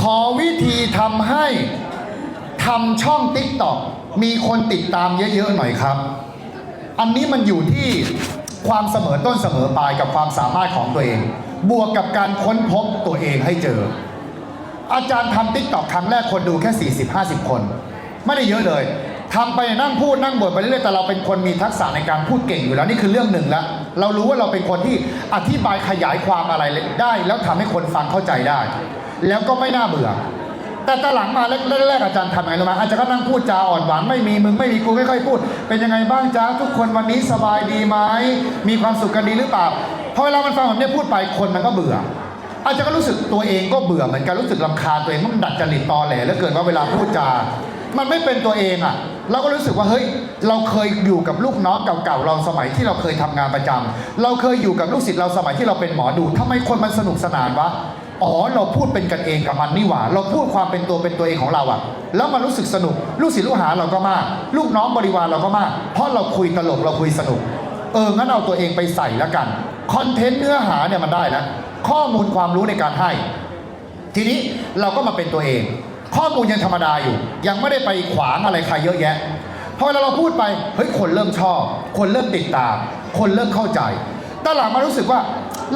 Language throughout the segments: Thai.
ขอวิธีทำให้ทำช่องติ๊กต็อกมีคนติดตามเยอะๆหน่อยครับ อันนี้มันอยู่ที่ความเสมอต้นเสมอปลายกับความสามารถของตัวเอง บวกกับการค้นพบตัวเองให้เจอ อาจารย์ทำติ๊กต็อกครั้งแรกคนดูแค่ 40-50 คน ไม่ได้เยอะเลยทำไปนั่งพูดนั่งบ่นไปเรื่อยๆแต่เราเป็นคนมีทักษะในการพูดเก่งอยู่แล้วนี่คือเรื่องหนึ่งแล้วเรารู้ว่าเราเป็นคนที่อธิบายขยายความอะไรได้ แล้วทำให้คนฟังเข้าใจได้ แล้วก็ไม่น่าเบื่อ แต่ตอนหลังมาแรกๆอาจารย์ทำไงรู้ไหมอาจารย์ก็นั่งพูดจาอ่อนหวานไม่มีมึงไม่มีกูไม่ค่อยพูด เป็นยังไงบ้างจ้าทุกคนวันนี้สบายดีไหมมีความสุขกันดีหรือเปล่าพอเวลามันฟังแบบนี้พูดไปคนมันก็เบื่อ อาจจะก็รู้สึกตัวเองก็เบื่อเหมือนกันรู้สึกลำคาญตัวเองมันดัดจริตตอแหลแล้วเกิดว่าเวลาพูดจา มันไม่เป็นตัวเองอะเราก็รู้สึกว่าเฮ้ยเราเคยอยู่กับลูกน้องเก่าๆเราสมัยที่เราเคยทำงานประจำเราเคยอยู่กับลูกศิษย์เราสมัยที่เราเป็นหมอดูทำไมคนมันสนุกสนานวะ อ๋อเราพูดเป็นกันเองกับมันนี่หว่า เราพูดความเป็นตัวเป็นตัวเองของเราอะแล้วมันรู้สึกสนุก ลูกศิษย์ลูกหาเราก็มาก ลูกน้องบริวารเราก็มาก เพราะเราคุยตลกเราคุยสนุก เอองั้นเอาตัวเองไปใส่แล้วกันคอนเทนต์เนื้อหาเนี่ยมันได้นะข้อมูลความรู้ในการให้ ทีนี้เราก็มาเป็นตัวเอง ข้อมูลยังธรรมดาอยู่ ยังไม่ได้ไปขวางอะไรใครเยอะแยะพอเวลาเราพูดไปเฮ้ยคนเริ่มชอบ คนเริ่มติดตาม คนเริ่มเข้าใจตอนหลังมารู้สึกว่า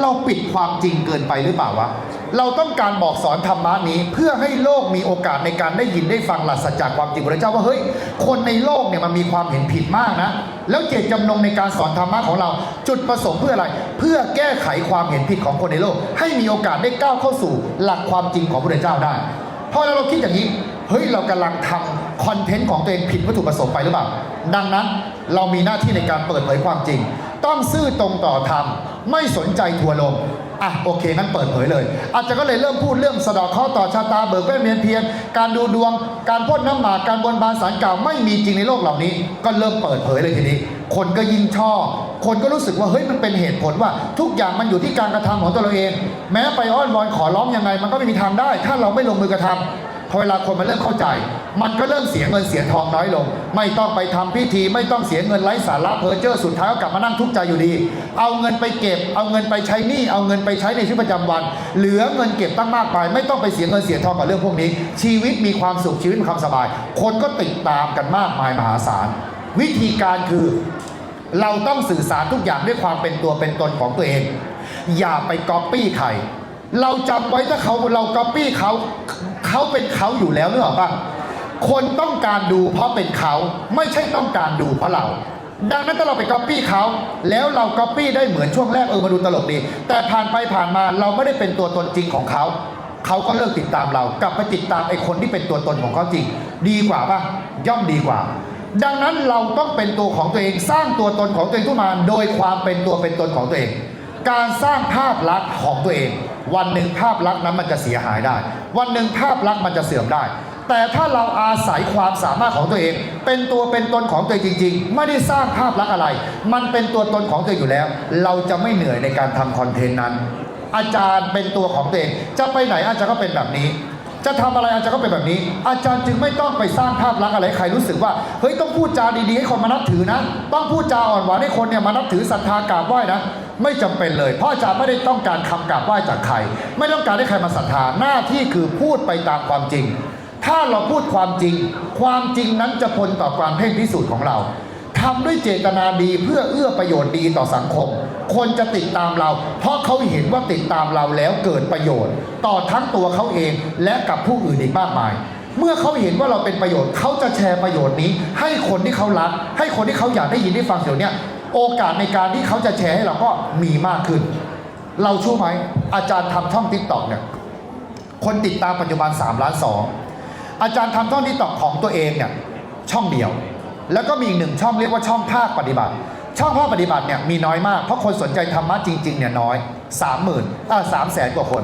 เราปิดความจริงเกินไปหรือเปล่าวะ เราต้องการบอกสอนธรรมะนี้ เพื่อให้โลกมีโอกาสในการได้ยินได้ฟังหลักสัจจะความจริงของพระเจ้าว่าเฮ้ยคนในโลกเนี่ยมันมีความเห็นผิดมากนะ แล้วเจตจำนงในการสอนธรรมะของเรา จุดประสงค์เพื่ออะไร เพื่อแก้ไขความเห็นผิดของคนในโลก ให้มีโอกาสได้ก้าวเข้าสู่หลักความจริงของพระเจ้าได้พอเราเราคิดอย่างนี้เฮ้ยเรากำลังทำคอนเทนต์ของตัวเองผิดวัตถุประสงค์ไปหรือเปล่า ดังนั้นเรามีหน้าที่ในการเปิดเผยความจริง ต้องซื่อตรงต่อธรรมไม่สนใจทัวร์ลง อะโอเคงั้นเปิดเผยเลย อาจจะก็เลยเริ่มพูดเรื่องสะดอกข้อต่อชะตาเบิกเวทเมียนเพียรการดูดวง การพ่นน้ำหมากการบนบานสารกล่าวไม่มีจริงในโลกเหล่านี้ ก็เริ่มเปิดเผยเลยทีนี้ คนก็ยิ่งชอบ คนก็รู้สึกว่าเฮ้ยมันเป็นเหตุผลว่า ทุกอย่างมันอยู่ที่การกระทำของตัวเราเอง แม้ไปอ้อนวอนขอร้องยังไง มันก็ไม่มีทางได้ ถ้าเราไม่ลงมือกระทำพอเวลาคนมันเริ่มเข้าใจ มันก็เริ่มเสียเงินเสียทองน้อยลง ไม่ต้องไปทำพิธี ไม่ต้องเสียเงินไร้สาระเพอเจอร์สุดท้ายก็กลับมานั่งทุกข์ใจอยู่ดี เอาเงินไปเก็บ เอาเงินไปใช้หนี้เอาเงินไปใช้ในชีวิตประจำวัน เหลือเงินเก็บตั้งมากไป ไม่ต้องไปเสียเงินเสียทองกับเรื่องพวกนี้ ชีวิตมีความสุขชีวิตมีความสบาย คนก็ติดตามกันมากมายมหาศาลวิธีการคือเราต้องสื่อสารทุกอย่างด้วยความเป็นตัวเป็นตนของตัวเอง อย่าไปก๊อปปี้ใคร เราจำไว้ถ้าเขาเราก๊อปปี้เขา เขาเป็นเขาอยู่แล้วเนอะป่ะ คนต้องการดูเพราะเป็นเขาไม่ใช่ต้องการดูเพราะเรา ดังนั้นถ้าเราไปก๊อปปี้เขาแล้วเราก๊อปปี้ได้เหมือนช่วงแรกเออมาดูตลกดี แต่ผ่านไปผ่านมาเราไม่ได้เป็นตัวตนจริงของเขาเขาก็เลิกติดตามเรา กลับไปติดตามไอ้คนที่เป็นตัวตนของเขาจริง ดีกว่าป่ะย่อมดีกว่า ดังนั้นเราต้องเป็นตัวของตัวเองสร้างตัวตนของตัวเองขึ้นมาโดยความเป็นตัวเป็นตนของตัวเอง การสร้างภาพลักษณ์ของตัวเอง วันหนึ่งภาพลักษณ์นั้นมันจะเสียหายได้ วันหนึ่งภาพลักษณ์มันจะเสื่อมได้ แต่ถ้าเราอาศัยความสามารถของตัวเอง เป็นตัวเป็นตนของตัวเองจริง ๆ ไม่ได้สร้างภาพลักษณ์อะไร มันเป็นตัวตนของตัวเองอยู่แล้ว เราจะไม่เหนื่อยในการทำคอนเทนต์นั้น อาจารย์เป็นตัวของตัวเอง จะไปไหนอาจารย์ก็เป็นแบบนี้ จะทำอะไรอาจารย์ก็เป็นแบบนี้ อาจารย์จึงไม่ต้องไปสร้างภาพลักษณ์อะไรใครรู้สึกว่าเฮ้ยต้องพูดจาดีๆให้คนมานับถือนะ ต้องพูดจาอ่อนหวานให้คนเนี่ยมานับถือศรัทธากราบไหว้นะไม่จำเป็นเลย เพราะอาจารย์ไม่ได้ต้องการคำกราบไหว้จากใคร ไม่ต้องการให้ใครมาศรัทธาหน้าที่คือพูดไปตามความจริง ถ้าเราพูดความจริง ความจริงนั้นจะพ้นต่อความเพ่งพิสูจน์ของเราทำด้วยเจตนาดีเพื่อเอื้อประโยชน์ดีต่อสังคม คนจะติดตามเรา เพราะเขาเห็นว่าติดตามเราแล้วเกิดประโยชน์ ต่อทั้งตัวเขาเองและกับผู้อื่นอีกมากมาย เมื่อเขาเห็นว่าเราเป็นประโยชน์เขาจะแชร์ประโยชน์นี้ ให้คนที่เขารัก ให้คนที่เขาอยากได้ยินได้ฟังเดี๋ยวเนี้ยโอกาสในการที่เขาจะแชร์ให้เราก็มีมากขึ้น เราชื่อไหมอาจารย์ทำช่องทิกตอกเนี่ยคนติดตามปัจจุบัน3ล้านส อาจารย์ทำช่องทิกตอกของตัวเองเนี่ยช่องเดียว แล้วก็มีอีกหนึ่งช่องเรียกว่าช่องภาคปฏิบัติ ช่องภาคปฏิบัติเนี่ยมีน้อยมากเพราะคนสนใจธรรมะจริงๆเนี่ยน้อยสามหมื่นอ่าสามแสนกว่าคน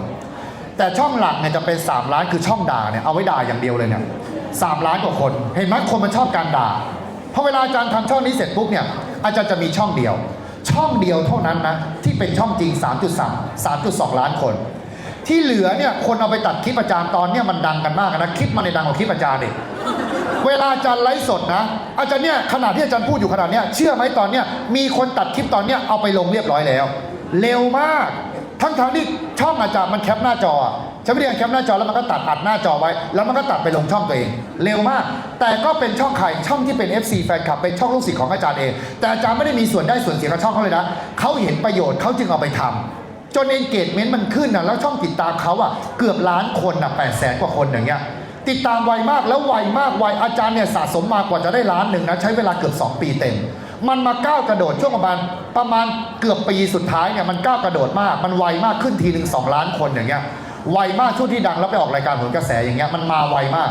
แต่ช่องหลักเนี่ยจะเป็น 3 ล้านคือช่องด่าเนี่ยเอาไว้ด่าอย่างเดียวเลยเนี่ยสามล้านกว่าคน เห็นไหมคนมันชอบการด่าพอเวลาอาจารย์ทำช่องนี้เสร็จปุ๊บเนี่ยอาจารย์จะมีช่องเดียว ช่องเดียวเท่านั้นนะที่เป็นช่องจริง 3.3 3.2 ล้านคน ที่เหลือเนี่ยคนเอาไปตัดคลิปอาจารย์ตอนเนี่ยมันดังกันมากนะคลิปมันในดังกว่าคลิปอาจารย์เองเวลาอาจารย์ไลฟ์สดนะ อาจารย์เนี่ยขนาดที่อาจารย์พูดอยู่ขนาดเนี้ยเชื่อไหมตอนเนี้ยมีคนตัดคลิปตอนเนี้ยเอาไปลงเรียบร้อยแล้ว เร็วมาก ทั้งทางที่ช่องอาจารย์มันแคปหน้าจออะใช้วิธีการแคปหน้าจอแล้วมันก็ตัดอัดหน้าจอไว้ แล้วมันก็ตัดไปลงช่องตัวเอง เร็วมาก แต่ก็เป็นช่องใครช่องที่เป็น FC แฟนคลับเป็นช่องลูกศิษย์ของอาจารย์เองแต่อาจารย์ไม่ได้มีส่วนได้ส่วนเสียกับช่องเขาเลยนะเขาเห็นประโยชน์เขาจึงเอาไปทำ จนเอนเกจเมนต์มันขึ้นนะแล้วช่องติดตามเขาอะเกือบล้านคนอะแปดแสนกว่าคนอย่างเงี้ยติดตามไวมากแล้วไวมากไวอาจารย์เนี่ยสะสมมากว่าจะได้ล้านหนึ่งนะใช้เวลาเกือบ 2 ปีเต็ม มันมาก้าวกระโดดช่วงประมาณประมาณเกือบปีสุดท้ายเนี่ยมันก้าวกระโดดมาก มันไวมากขึ้นทีหนึ่งสองล้านคนอย่างเงี้ยไวมากช่วงที่ดังแล้วไปออกรายการผลกระแสอย่างเงี้ยมันมาไวมาก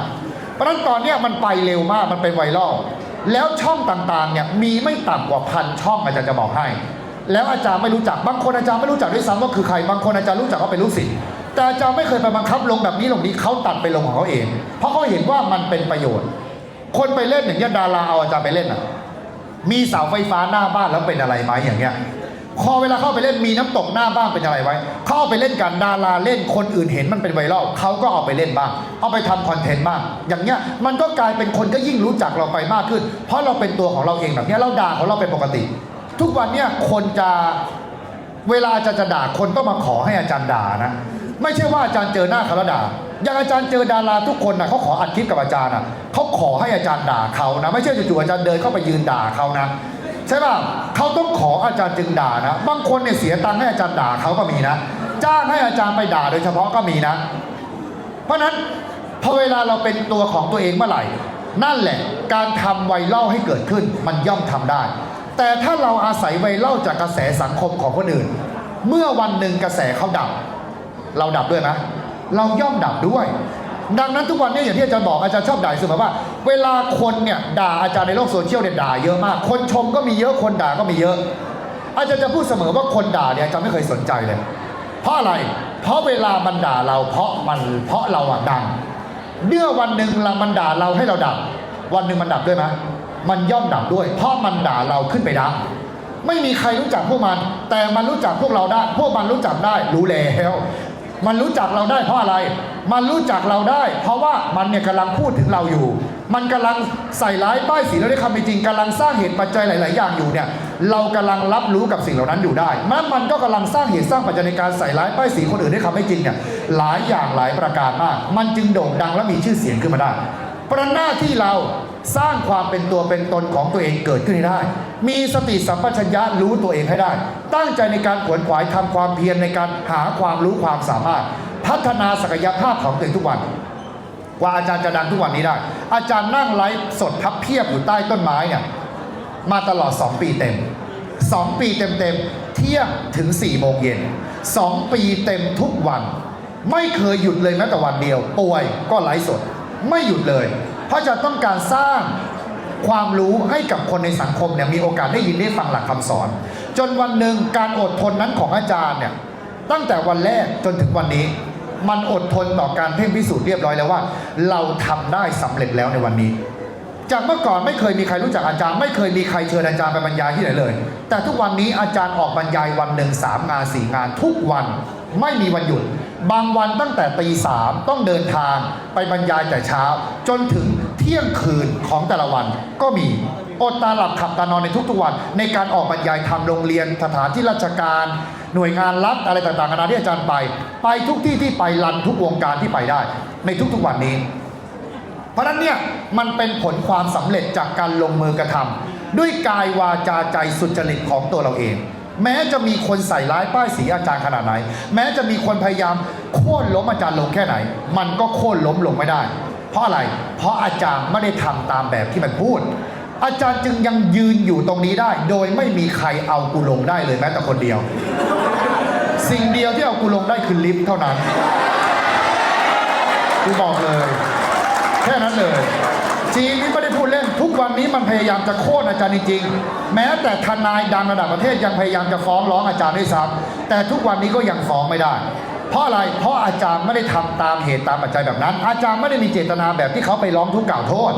เพราะฉะนั้นตอนเนี้ยมันไปเร็วมากมันเป็นไวรัลแล้วช่องต่างๆเนี่ยมีไม่ต่ำกว่าพันช่องอาจารย์จะบอกให้ แล้วอาจารย์ไม่รู้จัก บางคนอาจารย์ไม่รู้จักด้วยซ้ำว่าคือใคร บางคนอาจารย์รู้จักว่าเป็นลูกศิษย์ แต่อาจารย์ไม่เคยไปบังคับลงแบบนี้ลงนี้เขาตัดไปลงของเขาเอง เพราะเขาเห็นว่ามันเป็นประโยชน์ คนไปเล่นอย่างเงี้ยดาราเอาอาจารย์ไปเล่นอะ มีเสาไฟฟ้าหน้าบ้านแล้วเป็นอะไรไหมอย่างเงี้ยพอเวลาเข้าไปเล่นมีน้ำตกหน้าบ้านเป็นอะไรไว้ เขาเอาไปเล่นกันดาราเล่นคนอื่นเห็นมันเป็นไวรัลเขาก็เอาไปเล่นบ้าง เอาไปทำคอนเทนต์บ้างอย่างเงี้ยมันก็กลายเป็นคนก็ยิ่งรู้จักเราไปมากขึ้น เพราะเราเป็นตัวของเราเองแบบเนี้ยเราด่าของเราเป็นปกติ ทุกวันเนี่ยคนจะเวลาจารย์จะด่าคนก็มาขอให้อาจารย์ด่านะ ไม่ใช่ว่าอาจารย์เจอหน้าเขาแล้วด่าอย่างอาจารย์เจอดาราทุกคนนะเขาขออัดคลิปกับอาจารย์นะเขาขอให้อาจารย์ด่าเขานะ ไม่ใช่จู่ๆอาจารย์เดินเข้าไปยืนด่าเขานะใช่ป่ะเขาต้องขออาจารย์จึงด่านะ บางคนเนี่ยเสียตังค์ให้อาจารย์ด่าเขาก็มีนะ จ้างให้อาจารย์ไปด่าโดยเฉพาะก็มีนะ เพราะฉะนั้นพอเวลาเราเป็นตัวของตัวเองเมื่อไหร่ นั่นแหละการทำไวรัลให้เกิดขึ้นมันย่อมทำได้ แต่ถ้าเราอาศัยไวรัลจากกระแสสังคมของคนอื่น เมื่อวันหนึ่งกระแสเขาดับ เราดับด้วยไหมเราย่อมดับด้วย ดังนั้นทุกวันนี้อย่างที่อาจารย์บอกอาจารย์ชอบด่าเสมอว่า เวลาคนเนี่ยด่าอาจารย์ในโลกโซเชียลเนี่ยด่าเยอะมาก คนชมก็มีเยอะคนด่าก็มีเยอะ อาจารย์จะพูดเสมอว่าคนด่าเนี่ยอาจารย์ไม่เคยสนใจเลย เพราะอะไร เพราะเวลามันด่าเราเพราะมันเพราะเราอะดังเมื่อวันหนึ่งเรามันด่าเราให้เราดับ วันหนึ่งมันดับด้วยไหม มันย่อมดับด้วย เพราะมันด่าเราขึ้นไปดังไม่มีใครรู้จักพวกมัน แต่มันรู้จักพวกเราได้ พวกมันรู้จักได้รู้แล้วมันรู้จักเราได้เพราะอะไร มันรู้จักเราได้ เพราะว่ามันเนี่ยกำลังพูดถึงเราอยู่ มันกำลังใส่ร้ายป้ายสีแล้วได้คำเป็นจริงกำลังสร้างเหตุปัจจัยหลาย ๆ อย่างอยู่เนี่ย เรากำลังรับรู้กับสิ่งเหล่านั้นอยู่ได้แม้มันก็กำลังสร้างเหตุสร้างปัจจัยในการใส่ร้ายป้ายสีคนอื่นได้คำไม่จริงเนี่ย หลายอย่างหลายประการมาก มันจึงโด่งดังและมีชื่อเสียงขึ้นมาได้ เพราะฉะนั้นหน้าที่เราสร้างความเป็นตัวเป็นตนของตัวเองเกิดขึ้นได้ มีสติสัมปชัญญะรู้ตัวเองให้ได้ ตั้งใจในการขวนขวายทำความเพียรในการหาความรู้ความสามารถ พัฒนาศักยภาพของตัวเองทุกวันกว่าอาจารย์จะดังทุกวันนี้ได้ อาจารย์นั่งไลฟ์สดทับเพียบอยู่ใต้ต้นไม้เนี่ยมาตลอด 2 ปีเต็ม 2 ปีเต็มๆเที่ยงถึง4โมงเย็น2 ปีเต็มทุกวัน ไม่เคยหยุดเลยแม้แต่วันเดียว ป่วยก็ไลฟ์สด ไม่หยุดเลย เพราะจะต้องการสร้างความรู้ให้กับคนในสังคมเนี่ยมีโอกาสได้ยินได้ฟังหลักคำสอน จนวันหนึ่งการอดทนนั้นของอาจารย์เนี่ยตั้งแต่วันแรกจนถึงวันนี้ มันอดทนต่อการเพ่งพิสูจน์เรียบร้อยแล้วว่า เราทำได้สำเร็จแล้วในวันนี้ จากเมื่อก่อนไม่เคยมีใครรู้จักอาจารย์ ไม่เคยมีใครเชิญอาจารย์ไปบรรยายที่ไหนเลย แต่ทุกวันนี้อาจารย์ออกบรรยายวันหนึ่งสามงานสี่งานทุกวันไม่มีวันหยุด บางวันตั้งแต่ตีสามต้องเดินทางไปบรรยายแต่เช้า จนถึงเที่ยงคืนของแต่ละวันก็มีอดตาหลับขับตานอนในทุกๆวัน ในการออกบรรยายทำโรงเรียนสถานที่ราชการ หน่วยงานรัฐอะไรต่างๆนานาที่อาจารย์ไป ไปทุกที่ที่ไปรันทุกวงการที่ไปได้ ในทุกๆวันนี้ เพราะนั้นเนี่ยมันเป็นผลความสำเร็จจากการลงมือกระทำด้วยกายวาจาใจสุจริตของตัวเราเอง แม้จะมีคนใส่ร้ายป้ายสีอาจารย์ขนาดไหน แม้จะมีคนพยายามโค่นล้มอาจารย์ลงแค่ไหน มันก็โค่นล้มลงไม่ได้ เพราะอะไร เพราะอาจารย์ไม่ได้ทำตามแบบที่มันพูด อาจารย์จึงยังยืนอยู่ตรงนี้ได้ โดยไม่มีใครเอากูลงได้เลยแม้แต่คนเดียว สิ่งเดียวที่เอากูลงได้คือลิฟต์เท่านั้นกูบอกเลย ค่นั้นเลย จีนนี่ไม่ได้พูดเล่น ทุกวันนี้มันพยายามจะโค่นอาจารย์จริงๆ แม้แต่ทนายดังระดับประเทศยังพยายามจะฟ้องร้องอาจารย์ด้วยซ้ำแต่ทุกวันนี้ก็ยังฟ้องไม่ได้ เพราะอะไร เพราะอาจารย์ไม่ได้ทำตามเหตุตามปัจจัยแบบนั้น อาจารย์ไม่ได้มีเจตนาแบบที่เขาไปร้องทุกข์กล่าวโทษ